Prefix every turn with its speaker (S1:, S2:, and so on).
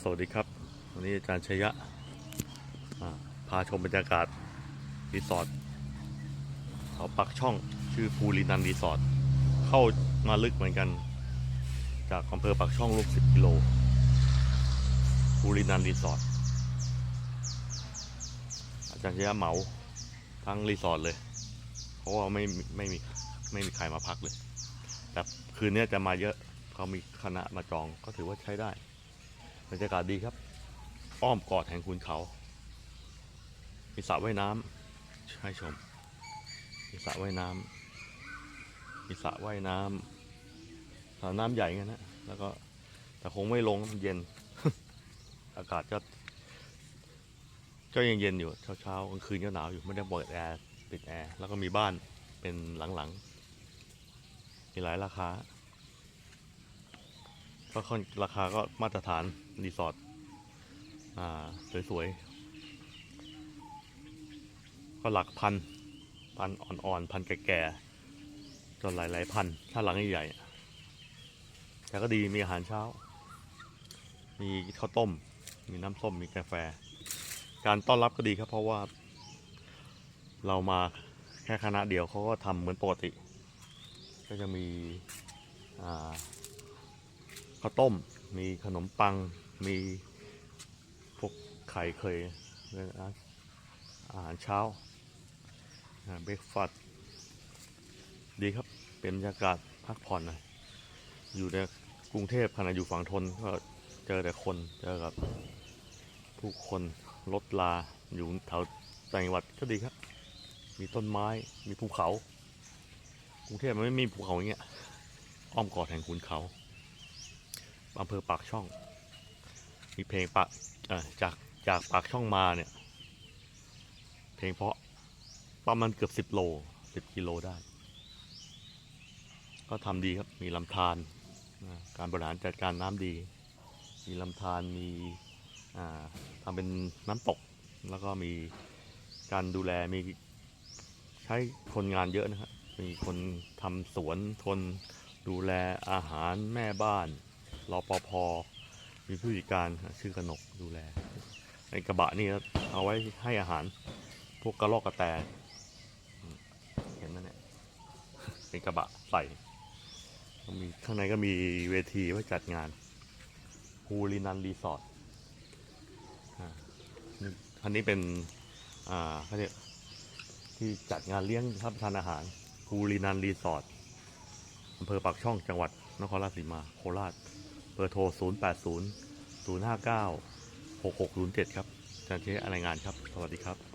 S1: สวัสดีครับ วันนี้อาจารย์ชยะพาชมบรรยากาศรีสอร์ทเขาปักช่องชื่อภูรินันรีสอร์ทเข้ามาลึกเหมือนกัน จากอำเภอปักช่องลูกสิบกิโลภูรินันรีสอร์ทอาจารย์ชยะเหมาทั้งรีสอร์ทเลย เพราะว่าไม่ไม่มีไม่มีใครมาพักเลย แต่คืนนี้จะมาเยอะเขามีคณะมาจองก็ถือว่าใช้ได้ บรรยากาศดีครับ อ้อมกอดแห่งคุณเขา มีสระว่ายน้ำให้ชม มีสระว่ายน้ำมีสระว่ายน้ำสระน้ำใหญ่เงั้นนะ แล้วก็แต่คงไม่ลงมันเย็น อากาศก็ก็ยังเย็นอยู่เช้าเช้ากลางคืนก็หนาวอยู่ไม่ได้เปิดแอร์ปิดแอร์แล้วก็มีบ้านเป็นหลังๆ มีหลายราคา ก็ค่อนราคาก็มาตรฐานรีสอร์ทอ่าสวยๆก็หลักพันพันอ่อนๆพันแก่ๆจนหลายๆพันถ้าหลังใหญ่ๆแต่ก็ดีมีอาหารเช้า มีข้าวต้ม มีน้ำส้มมีกาแฟ การต้อนรับก็ดีครับเพราะว่า เรามาแค่คณะเดียวเขาก็ทำเหมือนปกติ ก็จะมีอ่า ข้าวต้ม มีขนมปัง มีพวกไข่เคยนอาหารเช้าเบรกฟาสต์ดีครับ เป็นบรรยากาศพักผ่อนหน่อยอยู่ในกรุงเทพขณะอยู่ฝั่งทนก็เจอแต่คนเจอกับผู้คนรถลาอยู่แถวต่างจังหวัดก็ดีครับ มีต้นไม้มีภูเขา กรุงเทพมันไม่มีภูเขาอย่างเงี้ยอ้อมกอดแห่งขุนเขา อำเภอปากช่อง มีเพลงปากจากจากปากช่องมาเนี่ย เพลงเพราะประมาณเกือบสิบโลสิบกิโลได้ ก็ทำดีครับ มีลำธารการบริหารจัดการน้ำดี มีลำธารมีทำเป็นน้ำตก แล้วก็มีการดูแลมีใช้คนงานเยอะนะครับมีคนทำสวนคนดูแลอาหารแม่บ้าน รอปภมีผู้จัดการชื่อกนกดูแลในกระบะนี่เอาไว้ให้อาหาร พวกกระรอกกระแตเห็นนั่นเนี่ยเป็นกระบะใส่มีข้างในก็มีเวทีไว้จัดงานฮูลินันรีสอร์ทอ่านี่อันนี้เป็นอ่าเขาเรียกที่จัดงานเลี้ยงรับประทานอาหารฮูลินันรีสอร์ทอำเภอปากช่องจังหวัดนครราชสีมาโคราช เบอร์โทร 0 8 0 0 5 9 6 6 0 7 ครับอาจารย์เชอะไรงานครับ สวัสดีครับ